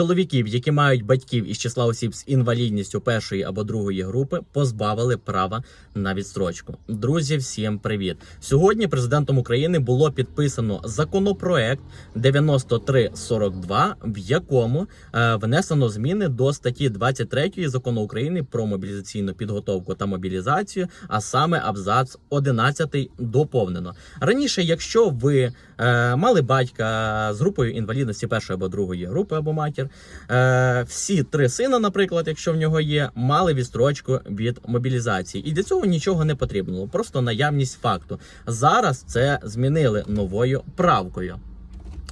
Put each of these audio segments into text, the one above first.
чоловіків, які мають батьків із числа осіб з інвалідністю першої або другої групи, позбавили права на відстрочку. Друзі, всім привіт! Сьогодні президентом України було підписано законопроект 9342, в якому е, внесено зміни до статті 23 закону України про мобілізаційну підготовку та мобілізацію, а саме абзац 11 доповнено. Раніше, якщо ви мали батька з групою інвалідності першої або другої групи або матір, е, всі три сина, наприклад, якщо в нього є, мали відстрочку від мобілізації, і для цього нічого не потрібно, просто наявність факту. Зараз це змінили новою правкою.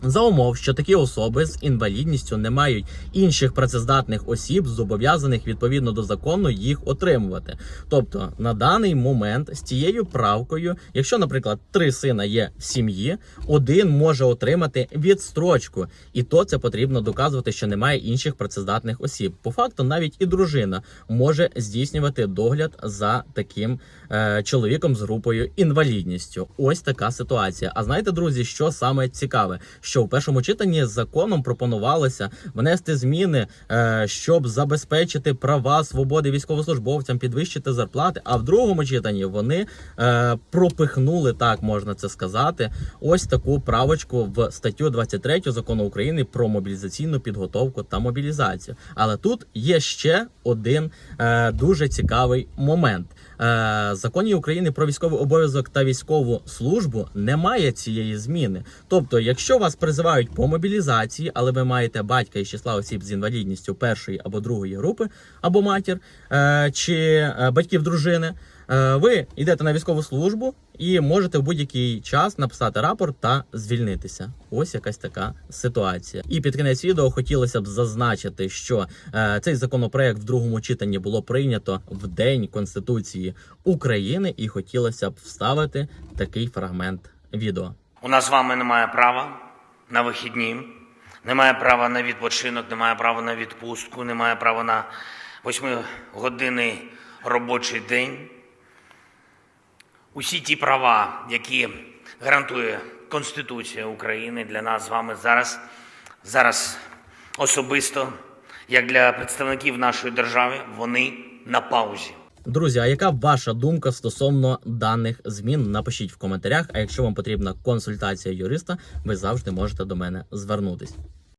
За умов, що такі особи з інвалідністю не мають інших працездатних осіб, зобов'язаних відповідно до закону їх отримувати. Тобто на даний момент з цією правкою, якщо, наприклад, три сина є в сім'ї, один може отримати відстрочку, і то це потрібно доказувати, що немає інших працездатних осіб. По факту, навіть і дружина може здійснювати догляд за таким е, чоловіком з групою інвалідністю. Ось така ситуація. А знаєте, друзі, що саме цікаве? Що в першому читанні законом пропонувалося внести зміни, е, щоб забезпечити права свободи військовослужбовцям, підвищити зарплати. А в другому читанні вони е, пропихнули, так можна це сказати, ось таку правочку в статтю 23 закону України про мобілізаційну підготовку та мобілізацію. Але тут є ще один е, дуже цікавий момент. Е, законі України про військовий обов'язок та військову службу немає цієї зміни. Тобто, якщо вас призивають по мобілізації, але ви маєте батька із числа осіб з інвалідністю першої або другої групи, або матір е, чи е, батьків дружини, ви йдете на військову службу і можете в будь-який час написати рапорт та звільнитися. Ось якась така ситуація. І під кінець відео хотілося б зазначити, що е, цей законопроект в другому читанні було прийнято в день Конституції України, і хотілося б вставити такий фрагмент відео. У нас з вами немає права на вихідні, немає права на відпочинок, немає права на відпустку, немає права на восьмигодинний робочий день. Усі ті права, які гарантує Конституція України для нас з вами зараз, зараз особисто, як для представників нашої держави, вони на паузі. Друзі, а яка ваша думка стосовно даних змін? Напишіть в коментарях. А якщо вам потрібна консультація юриста, ви завжди можете до мене звернутись.